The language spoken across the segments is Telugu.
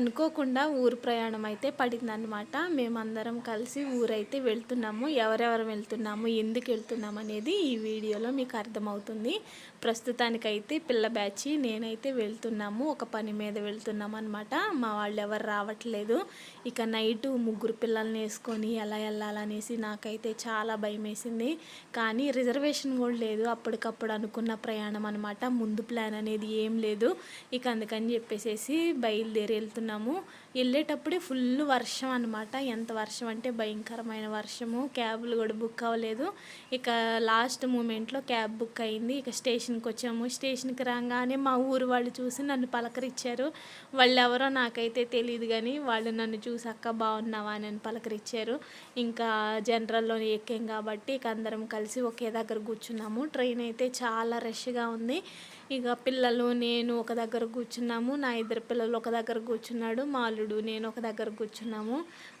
అనుకోకుండా ఊరు ప్రయాణం అయితే పడిందనమాట మేమందరం కలిసి ఊరైతే వెళ్తున్నాము. ఎవరెవరు వెళ్తున్నాము? ఎందుకు వెళ్తున్నాము అనేది ఈ వీడియోలో మీకు అర్థమవుతుంది. ప్రస్తుతానికైతే పిల్ల బ్యాచ్ నేనైతే వెళ్తున్నాము. ఒక పని మీద వెళ్తున్నాం అనమాట మా వాళ్ళు ఎవరు రావట్లేదు. ఇక నైట్ ముగ్గురు పిల్లల్ని వేసుకొని ఎలా వెళ్ళాలనేసి నాకైతే చాలా భయం వేసింది కానీ రిజర్వేషన్ కూడా లేదు. అప్పటికప్పుడు అనుకున్న ప్రయాణం అనమాట ముందు ప్లాన్ అనేది ఏం లేదు. ఇక అందుకని చెప్పేసేసి బయలుదేరి వెళ్తున్నాము వెళ్ళేటప్పుడే ఫుల్ వర్షం అనమాట ఎంత వర్షం అంటే భయంకరమైన వర్షము. క్యాబ్లు కూడా బుక్ అవ్వలేదు. ఇక లాస్ట్ మూమెంట్లో క్యాబ్ బుక్ అయింది. ఇక స్టేషన్కి వచ్చాము. స్టేషన్కి రాగానే మా ఊరు వాళ్ళు చూసి నన్ను పలకరించారు. వాళ్ళు ఎవరో నాకైతే తెలియదు కానీ వాళ్ళు నన్ను చూసి అక్క బాగున్నావా? అని నన్ను పలకరించారు. ఇంకా జనరల్లో ఎక్కాం కాబట్టి ఇక అందరం కలిసి ఒకే దగ్గర కూర్చున్నాము. ట్రైన్ అయితే చాలా రష్గా ఉంది. ఇక పిల్లలు నేను ఒక దగ్గర కూర్చున్నాము. నా ఇద్దరు పిల్లలు ఒక దగ్గర కూర్చున్నాడు. మాలుడు నేను ఒక దగ్గర కూర్చున్నాము.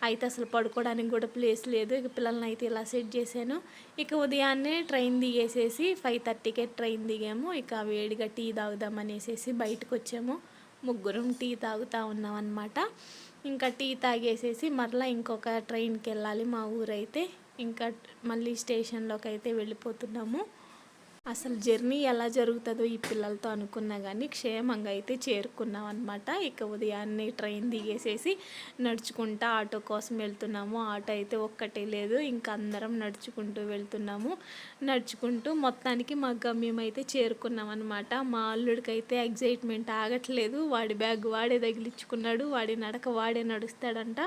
అయితే అసలు పడుకోవడానికి కూడా ప్లేస్ లేదు. ఇక పిల్లల్ని అయితే ఇలా సెట్ చేశాను. ఇక ఉదయాన్నే ట్రైన్ దిగేసేసి ఫైవ్ థర్టీకే ట్రైన్ దిగాము. ఇక వేడిగా టీ తాగుదాం అనేసి బయటకు వచ్చాము. ముగ్గురం టీ తాగుతూ ఉన్నాం అనమాట ఇంకా టీ తాగేసేసి మరలా ఇంకొక ట్రైన్కి వెళ్ళాలి మా ఊరైతే. ఇంకా మళ్ళీ స్టేషన్లోకి అయితే వెళ్ళిపోతున్నాము. అసలు జర్నీ ఎలా జరుగుతుందో ఈ పిల్లలతో అనుకున్నా కానీ క్షేమంగా అయితే చేరుకున్నాం అనమాట ఇక ఉదయాన్నే ట్రైన్ దిగేసేసి నడుచుకుంటా ఆటో కోసం వెళ్తున్నాము. ఆటో అయితే ఒక్కటే లేదు ఇంకా అందరం నడుచుకుంటూ వెళ్తున్నాము. నడుచుకుంటూ మొత్తానికి మా గమ్యం అయితే చేరుకున్నాం అనమాట మా అల్లుడికైతే ఎగ్జైట్మెంట్ ఆగట్లేదు. వాడి బ్యాగ్ వాడే తగిలించుకున్నాడు. వాడి నడక వాడే నడుస్తాడంట.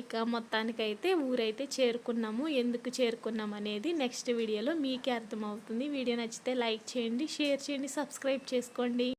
ఇక మొత్తానికైతే ఊరైతే చేరుకున్నాము. ఎందుకు చేరుకున్నాం అనేది నెక్స్ట్ వీడియోలో మీకే అర్థమవుతుంది. వీడియో నచ్చితే లైక్ చేయండి షేర్ చేయండి సబ్స్క్రైబ్ చేసుకోండి.